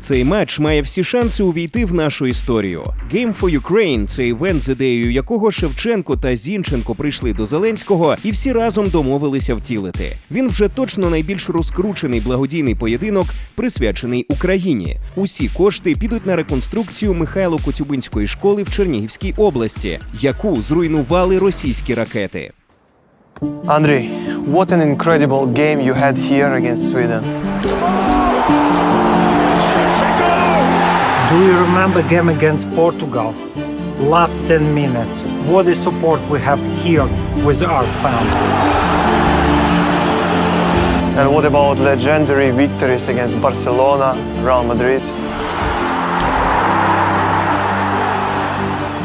Цей матч має всі шанси увійти в нашу історію. Game for Ukraine – це івент, з ідеєю якого Шевченко та Зінченко прийшли до Зеленського і всі разом домовилися втілити. Він вже точно найбільш розкручений благодійний поєдинок, присвячений Україні. Усі кошти підуть на реконструкцію Михайло Коцюбинської школи в Чернігівській області, яку зруйнували російські ракети. Андрій, what an incredible game you had here against Sweden. Do you remember game against Portugal? Last 10 minutes. What is support we have here with our fans? And what about legendary victories against Barcelona, Real Madrid?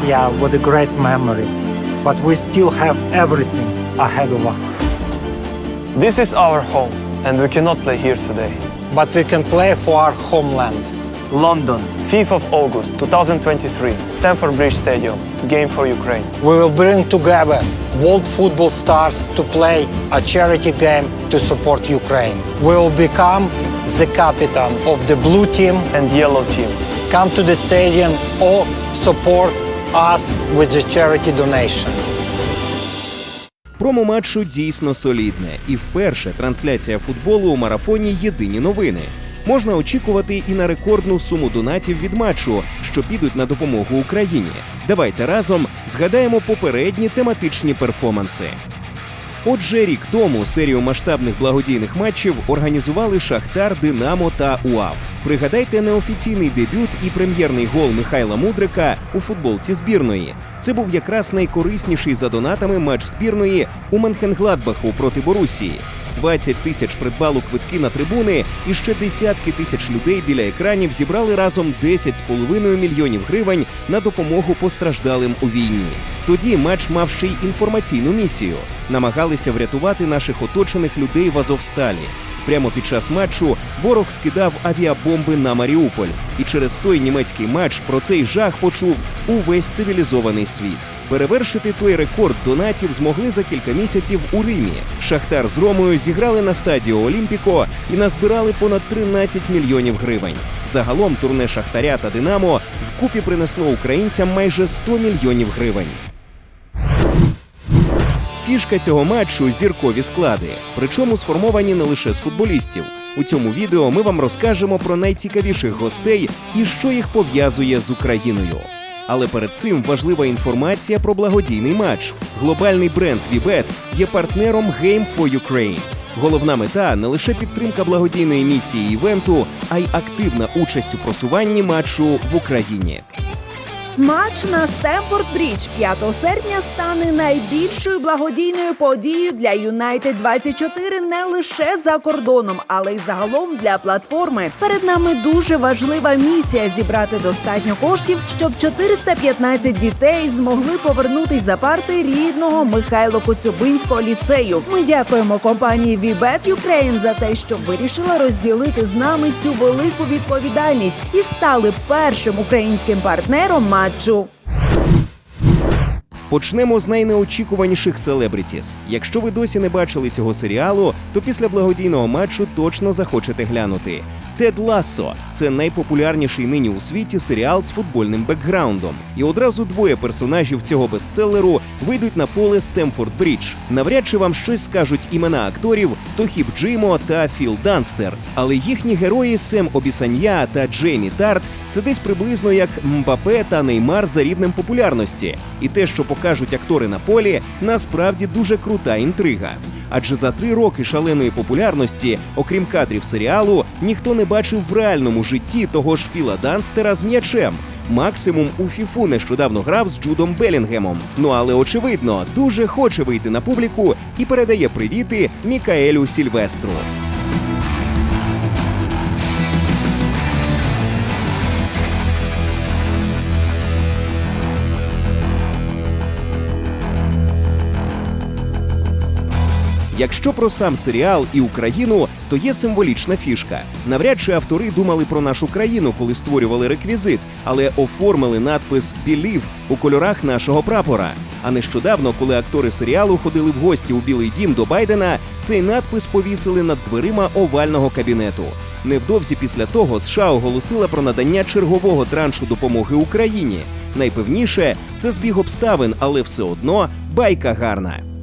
Yeah, what a great memory. But we still have everything ahead of us. This is our home, and we cannot play here today. but we can play for our homeland. London, 5th of August 2023, Stamford Bridge Stadium, game for Ukraine. We will bring together world football stars to play a charity game to support Ukraine. We will become the captain of the blue team. And yellow team. Come to the stadium or support us with the charity donation. Промо матчу дійсно солідне, і вперше трансляція футболу у марафоні Єдині новини. Можна очікувати і на рекордну суму донатів від матчу, що підуть на допомогу Україні. Давайте разом згадаємо попередні тематичні перформанси. Отже, рік тому серію масштабних благодійних матчів організували Шахтар, Динамо та УАФ. Пригадайте неофіційний дебют і прем'єрний гол Михайла Мудрика у футболці збірної. Це був якраз найкорисніший за донатами матч збірної у Менхенгладбаху проти Борусії. 20 тисяч придбало квитки на трибуни, і ще десятки тисяч людей біля екранів зібрали разом 10,5 мільйонів гривень на допомогу постраждалим у війні. Тоді матч мав ще й інформаційну місію. Намагалися врятувати наших оточених людей в Азовсталі. Прямо під час матчу ворог скидав авіабомби на Маріуполь, і через той німецький матч про цей жах почув увесь цивілізований світ. Перевершити той рекорд донатів змогли за кілька місяців у Римі. Шахтар з Ромою зіграли на стадіо Олімпіко і назбирали понад 13 мільйонів гривень. Загалом турне Шахтаря та Динамо вкупі принесло українцям майже 100 мільйонів гривень. Фішка цього матчу зіркові склади, причому сформовані не лише з футболістів. У цьому відео ми вам розкажемо про найцікавіших гостей і що їх пов'язує з Україною. Але перед цим важлива інформація про благодійний матч. Глобальний бренд Vibet є партнером Game for Ukraine. Головна мета не лише підтримка благодійної місії івенту, а й активна участь у просуванні матчу в Україні. Матч на Стемфорд Брідж 5 серпня стане найбільшою благодійною подією для Юнайтед 24 не лише за кордоном, але й загалом для платформи. Перед нами дуже важлива місія зібрати достатньо коштів, щоб 415 дітей змогли повернутись за парти рідного Михайло Коцюбинського ліцею. Ми дякуємо компанії Vibet Ukraine за те, що вирішила розділити з нами цю велику відповідальність і стали першим українським партнером матчу. Почнемо з найнеочікуваніших селебрітіс. Якщо ви досі не бачили цього серіалу, то після благодійного матчу точно захочете глянути. Тед Лассо це найпопулярніший нині у світі серіал з футбольним бекграундом. І одразу двоє персонажів цього бестселеру вийдуть на поле Стемфорд Брідж. Навряд чи вам щось скажуть імена акторів Тохіп Джимо та Філ Данстер. Але їхні герої Сем Обісанья та Джеймі Тарт це десь приблизно як Мбапе та Неймар за рівнем популярності. І те, що покажуть актори на полі, насправді дуже крута інтрига. Адже за три роки шаленої популярності, окрім кадрів серіалу, ніхто не бачив в реальному житті того ж Філа Данстера з м'ячем. Максимум у Фіфу нещодавно грав з Джудом Белінгемом. Ну але очевидно, дуже хоче вийти на публіку і передає привіти Мікаелю Сільвестру. Якщо про сам серіал і Україну, то є символічна фішка. Навряд чи автори думали про нашу країну, коли створювали реквізит, але оформили надпис «Білів» у кольорах нашого прапора. А нещодавно, коли актори серіалу ходили в гості у Білий Дім до Байдена, цей надпис повісили над дверима овального кабінету. Невдовзі після того США оголосила про надання чергового траншу допомоги Україні. Найпевніше це збіг обставин, але все одно байка гарна.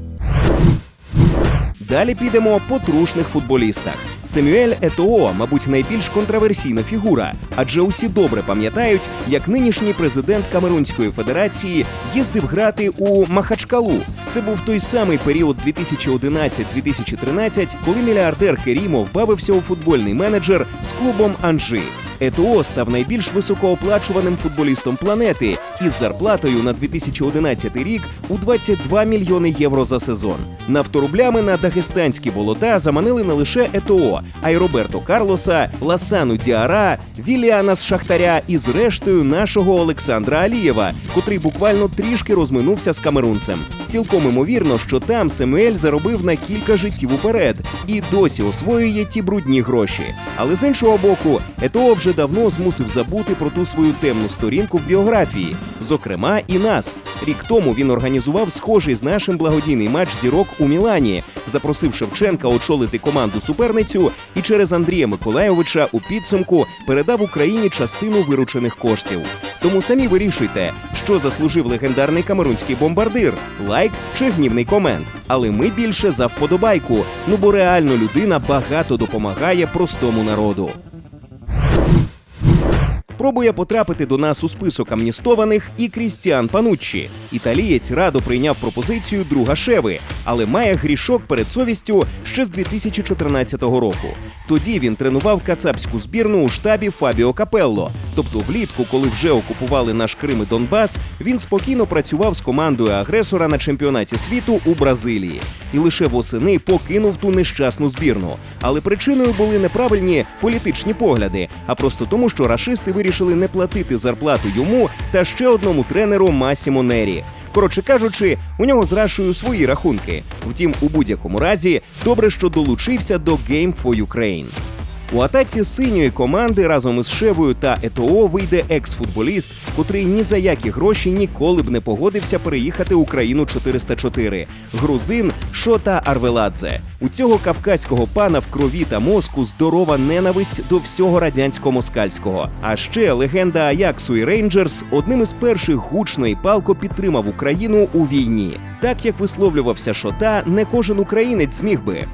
Далі підемо по трушних футболістах. Семюель Етоо, мабуть, найбільш контроверсійна фігура, адже усі добре пам'ятають, як нинішній президент Камерунської федерації їздив грати у Махачкалу. Це був той самий період 2011-2013, коли мільярдер Керімов бавився у футбольний менеджер з клубом Анжи. Етоо став найбільш високооплачуваним футболістом планети із зарплатою на 2011 рік у 22 мільйони євро за сезон. Нафторублями на дагестанські болота заманили не лише Етоо, а й Роберто Карлоса, Ласану Діара, Віліана з Шахтаря і зрештою нашого Олександра Алієва, котрий буквально трішки розминувся з камерунцем. Цілком імовірно, що там Семуель заробив на кілька життів уперед і досі освоює ті брудні гроші. Але з іншого боку, Етоо вже давно змусив забути про ту свою темну сторінку в біографії, зокрема і нас. Рік тому він організував схожий з нашим благодійний матч зірок у Мілані, запросив Шевченка очолити команду суперницю і через Андрія Миколайовича у підсумку передав Україні частину виручених коштів. Тому самі вирішуйте, що заслужив легендарний камерунський бомбардир лайк чи гнівний комент. Але ми більше за вподобайку. Ну бо реально людина багато допомагає простому народу. Пробує потрапити до нас у список амністованих і Крістіан Пануччі. Італієць радо прийняв пропозицію друга Шеви, але має грішок перед совістю ще з 2014 року. Тоді він тренував кацапську збірну у штабі Фабіо Капелло. Тобто, влітку, коли вже окупували наш Крим і Донбас, він спокійно працював з командою агресора на чемпіонаті світу у Бразилії. І лише восени покинув ту нещасну збірну. Але причиною були неправильні політичні погляди, а просто тому, що рашисти вирішили не платити зарплату йому та ще одному тренеру Масімо Нері. Коротше кажучи, у нього з Рашою свої рахунки. Втім, у будь-якому разі, добре, що долучився до Game for Ukraine. У атаці синьої команди разом із Шевою та ЕТО вийде екс-футболіст, котрий ні за які гроші ніколи б не погодився переїхати Україну 404. Грузин Шота Арвеладзе. У цього кавказького пана в крові та мозку здорова ненависть до всього радянсько-москальського. А ще легенда Аяксу і Рейнджерс одним із перших гучно і палко підтримав Україну у війні. Так як висловлювався Шота, не кожен українець зміг би.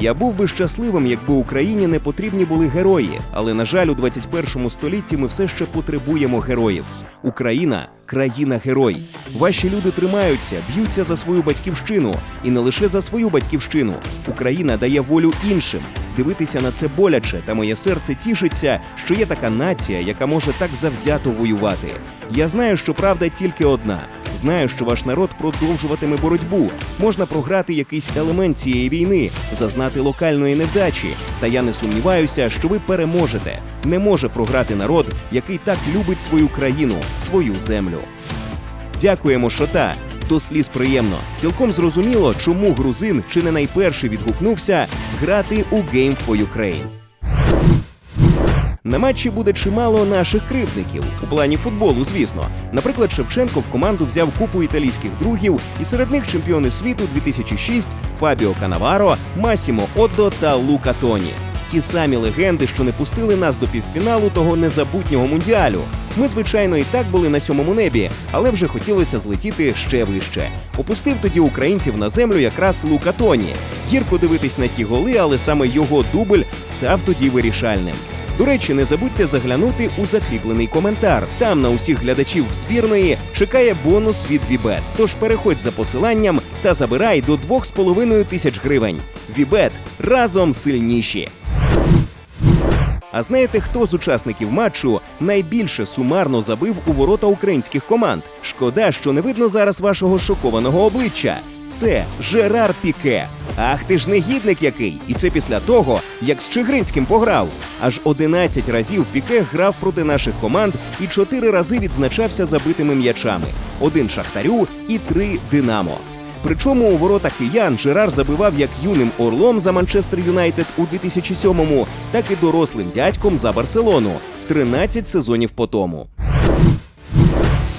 Я був би щасливим, якби Україні не потрібні були герої. Але на жаль, у 21 столітті ми все ще потребуємо героїв. Україна країна герой. Ваші люди тримаються, б'ються за свою батьківщину, і не лише за свою батьківщину. Україна дає волю іншим. Дивитися на це боляче, та моє серце тішиться, що є така нація, яка може так завзято воювати. Я знаю, що правда тільки одна. Знаю, що ваш народ продовжуватиме боротьбу. Можна програти якийсь елемент цієї війни, зазнати локальної невдачі. Та я не сумніваюся, що ви переможете. Не може програти народ, який так любить свою країну, свою землю. Дякуємо, Шота. До сліз приємно. Цілком зрозуміло, чому грузин чи не найперший відгукнувся грати у Game for Ukraine. На матчі буде чимало наших кривдників у плані футболу, звісно. Наприклад, Шевченко в команду взяв купу італійських другів, і серед них чемпіони світу 2006 Фабіо Канаваро, Масімо Оддо та Лука Тоні. Ті самі легенди, що не пустили нас до півфіналу того незабутнього мундіалю. Ми, звичайно, і так були на сьомому небі, але вже хотілося злетіти ще вище. Опустив тоді українців на землю якраз Лука Тоні. Гірко дивитись на ті голи, але саме його дубль став тоді вирішальним. До речі, не забудьте заглянути у закріплений коментар. Там на усіх глядачів збірної чекає бонус від Вібет. Тож переходь за посиланням та забирай до 2,5 тисяч гривень. Вібет разом сильніші. А знаєте, хто з учасників матчу найбільше сумарно забив у ворота українських команд? Шкода, що не видно зараз вашого шокованого обличчя. Це Жерар Піке. Ах ти ж негідник який! І це після того, як з Чигринським пограв. Аж 11 разів Піке грав проти наших команд і 4 рази відзначався забитими м'ячами: один Шахтарю і три Динамо. Причому у воротах киян Жерар забивав як юним орлом за Манчестер Юнайтед у 2007-му, так і дорослим дядьком за Барселону 13 сезонів по тому.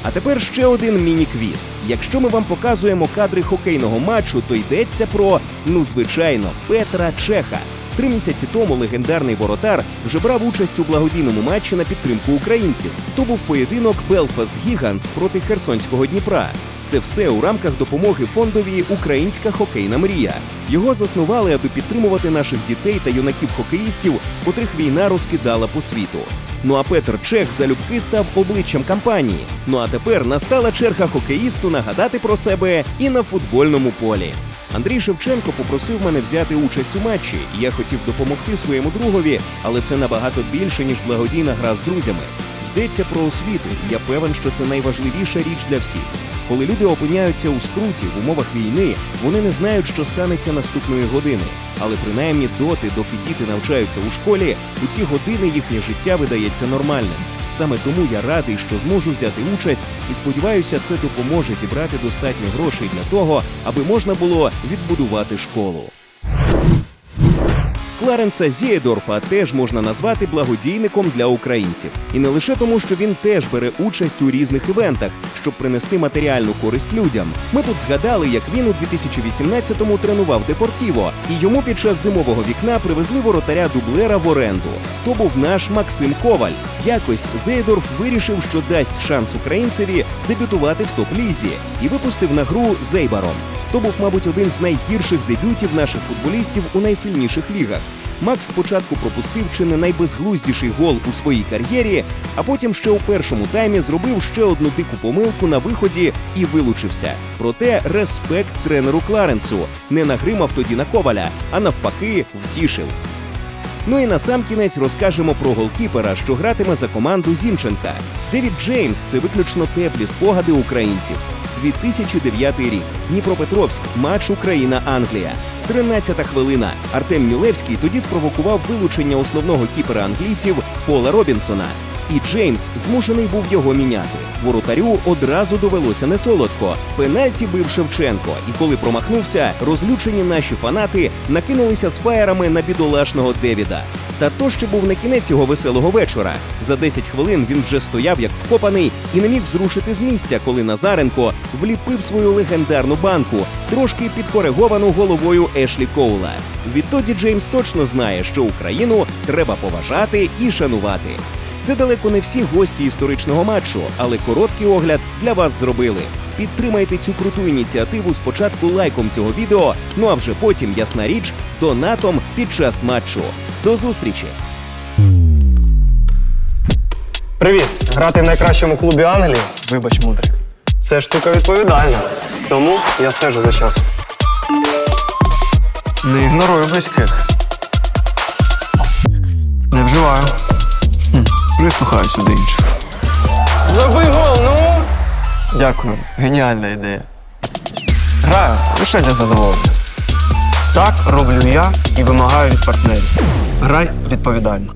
А тепер ще один міні-квіз. Якщо ми вам показуємо кадри хокейного матчу, то йдеться про, ну звичайно, Петра Чеха. Три місяці тому легендарний воротар вже брав участь у благодійному матчі на підтримку українців. То був поєдинок Белфаст Гігантс проти Херсонського Дніпра. Це все у рамках допомоги фондові Українська хокейна мрія. Його заснували, аби підтримувати наших дітей та юнаків-хокеїстів, котрих війна розкидала по світу. Ну а Петр Чех залюбки став обличчям кампанії. Ну а тепер настала черга хокеїсту нагадати про себе і на футбольному полі. Андрій Шевченко попросив мене взяти участь у матчі. Я хотів допомогти своєму другові, але це набагато більше ніж благодійна гра з друзями. Йдеться про освіту. і Я певен, що це найважливіша річ для всіх. Коли люди опиняються у скруті в умовах війни, вони не знають, що станеться наступної години. Але принаймні доти, доки діти навчаються у школі, у ці години їхнє життя видається нормальним. Саме тому я радий, що зможу взяти участь і сподіваюся, це допоможе зібрати достатньо грошей для того, аби можна було відбудувати школу. Кларенса Зієдорфа теж можна назвати благодійником для українців, і не лише тому, що він теж бере участь у різних івентах, щоб принести матеріальну користь людям. Ми тут згадали, як він у 2018-му тренував Депортіво, і йому під час зимового вікна привезли воротаря дублера в оренду. То був наш Максим Коваль. Якось Зеєдорф вирішив, що дасть шанс українцеві дебютувати в топ-лізі і випустив на гру Зейбаром. То був, мабуть, один з найгірших дебютів наших футболістів у найсильніших лігах. Макс спочатку пропустив чи не найбезглуздіший гол у своїй кар'єрі, а потім ще у першому таймі зробив ще одну дику помилку на виході і вилучився. Проте респект тренеру Кларенсу не нагримав тоді на коваля, а навпаки, втішив. Ну і на сам кінець розкажемо про голкіпера, що гратиме за команду Зінченка. Девід Джеймс це виключно теплі спогади українців. 2009 рік. Дніпропетровськ, матч Україна-Англія. 13-та хвилина. Артем Мілевський тоді спровокував вилучення основного кіпера англійців Пола Робінсона. І Джеймс змушений був його міняти. Воротарю одразу довелося несолодко. Пенальті бив Шевченко, і коли промахнувся, розлючені наші фанати накинулися з фаєрами на бідолашного Девіда. Та то ще був не кінець його веселого вечора. За 10 хвилин він вже стояв як вкопаний і не міг зрушити з місця, коли Назаренко вліпив свою легендарну банку, трошки підкориговану головою Ешлі Коула. Відтоді Джеймс точно знає, що Україну треба поважати і шанувати. Це далеко не всі гості історичного матчу, але короткий огляд для вас зробили. Підтримайте цю круту ініціативу спочатку лайком цього відео, ну а вже потім, ясна річ, донатом під час матчу. До зустрічі! Привіт! Грати в найкращому клубі Англії, вибач, мудрик. Це штука відповідальна. Тому я стежу за часом. Не ігнорую близьких. Не вживаю. Прислухаюся до інших. Забий гол, ну! Дякую, геніальна ідея. Граю лише для задоволення. Так роблю я і вимагаю від партнерів. Грай відповідально.